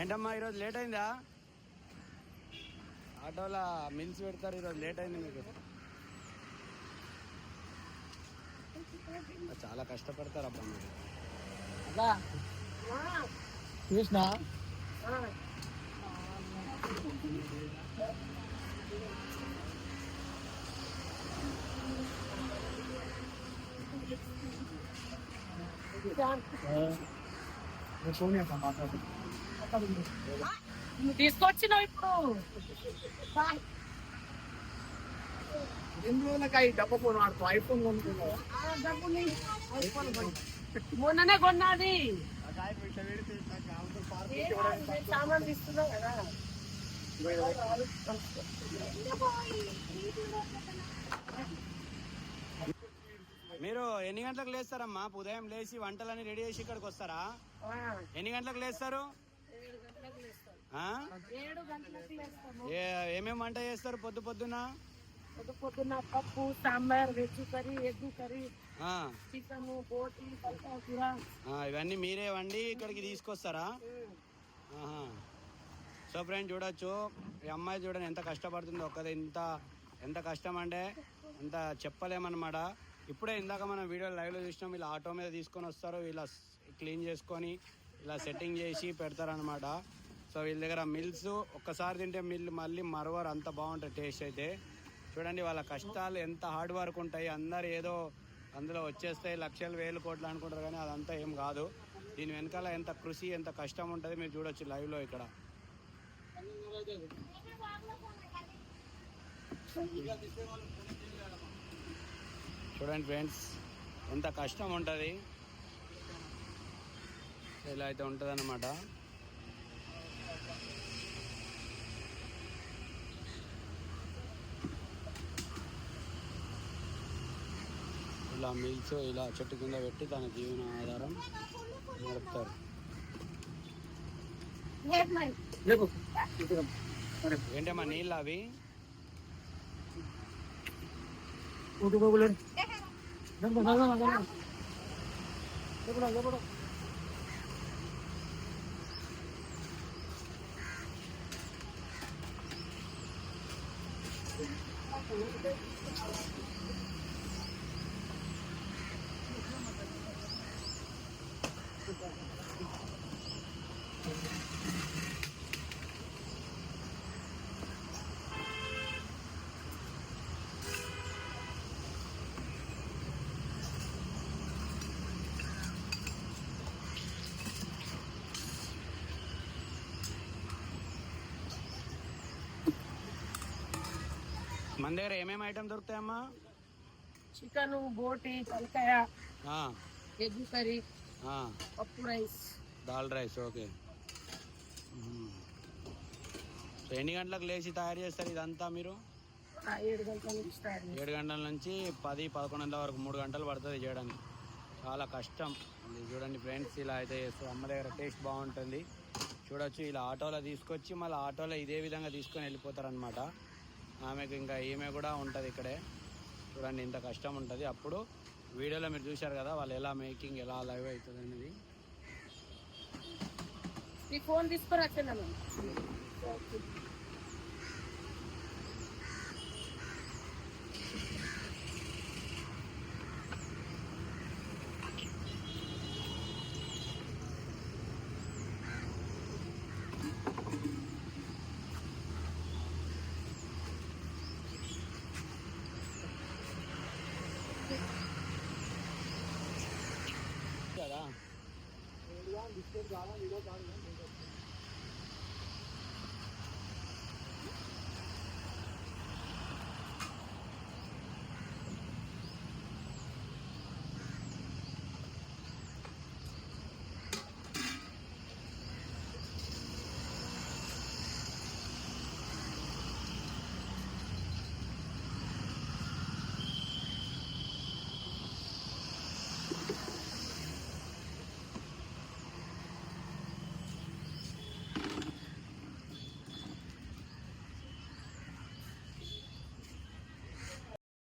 ఏంటమ్మా ఈరోజు లేట్ అయిందా ఆటోలో మిల్స్ పెడతారు ఈరోజు లేట్ అయింది మీకు చాలా కష్టపడతారు అబ్బా మీరు అబ్బా చూసినా ఫోన్ చేస్తాను మాట్లాడు నువ్వు తీసుకొచ్చినావు ఇప్పుడు. ఎన్ని రోజులకి డబ్బా ఫోన్ వాడుతావు? ఐఫోన్ కొనుక్కున్నావు? మొన్ననే కొన్నది. సామాన్ తీసుకున్నావు కదా మీరు ఎన్ని గంటలకు లేస్తారమ్మా? ఉదయం లేచి వంటలన్నీ రెడీ చేసి ఇక్కడికి వస్తారా? ఆ, ఎన్ని గంటలకు లేస్తారు ఏడు గంటలకు లేస్తాం ఆ? ఏడు గంటలకు లేస్తాము ఏ ఏమేమి వంట చేస్తారు పొద్దు పొద్దున? పొద్దు పొద్దున్న పప్పు sambar veg curry egg curry chicken బోటి కూర ఇవన్నీ మీరే వండి ఇక్కడికి తీసుకొస్తారా. సో ఫ్రెండ్ చూడొచ్చు ఈ అమ్మాయి చూడండి ఎంత కష్టపడుతుందో ఒక్కది ఇంత ఎంత కష్టం అంటే ఎంత చెప్పలేమన్నమాట. ఇప్పుడే ఇందాక మనం వీడియో లైవ్లో చూసినాం ఇలా ఆటో మీద తీసుకొని వస్తారు ఇలా క్లీన్ చేసుకొని ఇలా సెట్టింగ్ చేసి పెడతారనమాట సో వీళ్ళ దగ్గర మిల్స్ ఒక్కసారి తింటే మిల్ మళ్ళీ మరవరు అంత బాగుంటుంది టేస్ట్ అయితే. చూడండి వాళ్ళ కష్టాలు ఎంత హార్డ్ వర్క్ ఉంటాయి. అందరు ఏదో అందులో వచ్చేస్తాయి లక్షలు వేలు కోట్లు అనుకుంటారు కానీ అదంతా ఏం కాదు. దీని వెనకాల ఎంత కృషి ఎంత కష్టం ఉంటుంది మీరు చూడొచ్చు లైవ్లో ఇక్కడ. చూడండి ఫ్రెండ్స్ ఎంత కష్టం ఉంటుంది. ఇలా అయితే ఉంటుంది అన్నమాట ఇలా మిల్స్ ఇలా చెట్టు కింద పెట్టి తన జీవన ఆధారం నడుపుతారు ఏంటమ్మా నీళ్ళు అవి? ఊటి పోగులు మన దగ్గర ఏమేమి ఐటమ్ దొరుకుతాయమ్మా? చికెన్ బోటి తలకాయ ఎగ్ కర్రీ. పప్పు rice. Dal rice okay. So ఎన్ని గంటలకు లేచి తయారు చేస్తారు ఇదంతా మీరు? ఏడు గంటల నుంచి స్టార్ట్ చేస్తాం. ఏడు గంటల నుంచి పది పదకొండు గంటల వరకు మూడు గంటలు పడుతుంది చేయడానికి. చాలా కష్టం. చూడండి ఫ్రెండ్స్ ఇలా అయితే చేస్తారు అమ్మ దగ్గర టేస్ట్ బాగుంటుంది. చూడొచ్చు ఇలా ఆటోలో తీసుకొచ్చి మళ్ళీ ఆటోలో ఇదే విధంగా తీసుకొని వెళ్ళిపోతారనమాట ఆమెకు ఇంకా ఈమె కూడా ఉంటుంది ఇక్కడే. చూడండి ఇంత కష్టం ఉంటుంది. అప్పుడు వీడియోలో మీరు చూశారు కదా వాళ్ళు ఎలా మేకింగ్ ఎలా లైవ్ అవుతుంది అనేది. ఫోన్ ఫోన్ తీసుకురా 别抓了，你别抓了。